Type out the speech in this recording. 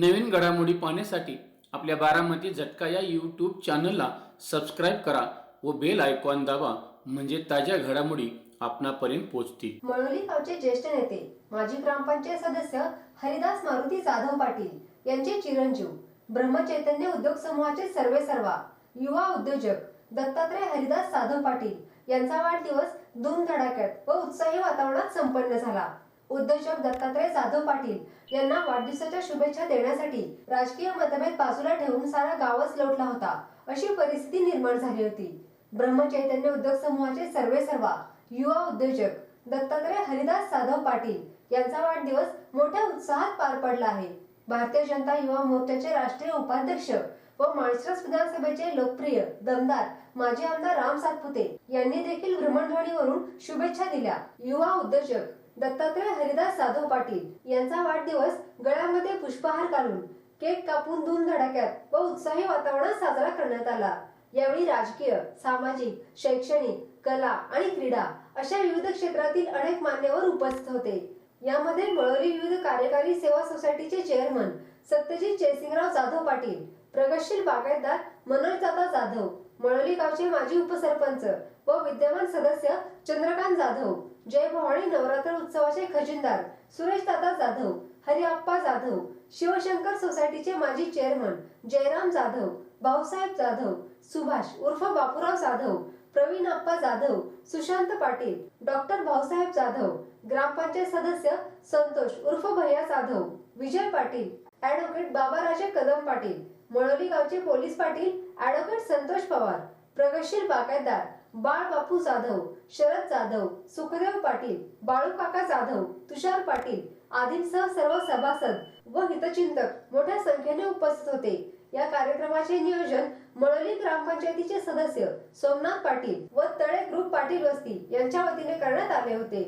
नवीन घडामोडी पाहण्यासाठी आपल्या बारामती झटका या यूट्यूब चॅनलला सबस्क्राईब करा व बेल आयकॉन दाबा म्हणजे ताज्या घडामोडी आपणापर्यंत पोहोचतील. मळोली गावचे ज्येष्ठ नेते माजी ग्रामपंचायत सदस्य हरिदास मारुती जाधव पाटील यांचे चिरंजीव ब्रह्मचैतन्य उद्योग समूहाचे सर्वे सर्वा युवा उद्योजक दत्तात्रय हरिदास जाधव पाटील यांचा वाढदिवस धूमधडाक्यात व उत्साही वातावरणात संपन्न झाला. उद्योजक दत्तात्रय जाधव पाटील यांना वाढदिवसाच्या शुभेच्छा देण्यासाठी राजकीय मतभेद बाजूला ठेवून सारा गावच लोटला होता. अशी परिस्थिती निर्माण झाली होती. ब्रह्मचैतन्य उद्योग समूहाचे सर्वे सर्वा युवा उद्योजक दत्तात्रय हरिदास जाधव पाटील यांचा वाढदिवस मोठ्या उत्साहात पार पडला आहे. भारतीय जनता युवा मोर्चाचे राष्ट्रीय उपाध्यक्ष व माळशिरस विधानसभेचे लोकप्रिय दमदार माजी आमदार राम सातपुते यांनी देखील भ्रमणध्वनीवरून शुभेच्छा दिल्या. युवा उद्योजक दत्तात्रय हरिदास जाधव पाटील यांचा वाढदिवस गळ्यामध्ये पुष्पहार घालून केक कापून धूम धडाक्यात व उत्साही वातावरणात साजरा करण्यात आला. यावेळी राजकीय सामाजिक शैक्षणिक कला आणि क्रीडा अशा विविध क्षेत्रातील अनेक मान्यवर उपस्थित होते. यामध्ये मळोली विविध कार्यकारी सेवा सोसायटीचे चेअरमन सत्यजित जयसिंगराव जाधव पाटील प्रगतशील बागायतदार मनोज दादा जाधव मळोली गावचे माजी उपसरपंच व विद्यमान सदस्य चंद्रकांत जाधव जय भवानी नवरात्र उत्सवाचे खजिनदार सुरेश दादा जाधव हरिअप्पा जाधव शिवशंकर सोसायटीचे माजी चेअरमन जयराम जाधव भाऊसाहेब जाधव सुभाष उर्फ बापूराव जाधव प्रवीण अप्पा जाधव सुशांत पाटील डॉक्टर भाऊसाहेब जाधव ग्रामपंचायत सदस्य संतोष उर्फ भैया जाधव विजय पाटील ऍडव्होकेट बाबाराजे कदम पाटील मळोली गावचे पोलीस पाटील ऍडव्होकेट संतोष पवार प्रगतशील बागायतदार बाळ बापू जाधव शरद जाधव सुखदेव पाटील बाळूकाका जाधव तुषार पाटील आदींसह सर्व सभासद व हितचिंतक मोठ्या संख्येने उपस्थित होते. या कार्यक्रमाचे नियोजन मळोली ग्रामपंचायतीचे सदस्य सोमनाथ पाटील व तळे ग्रुप पाटील वस्ती यांच्या वतीने करण्यात आले होते.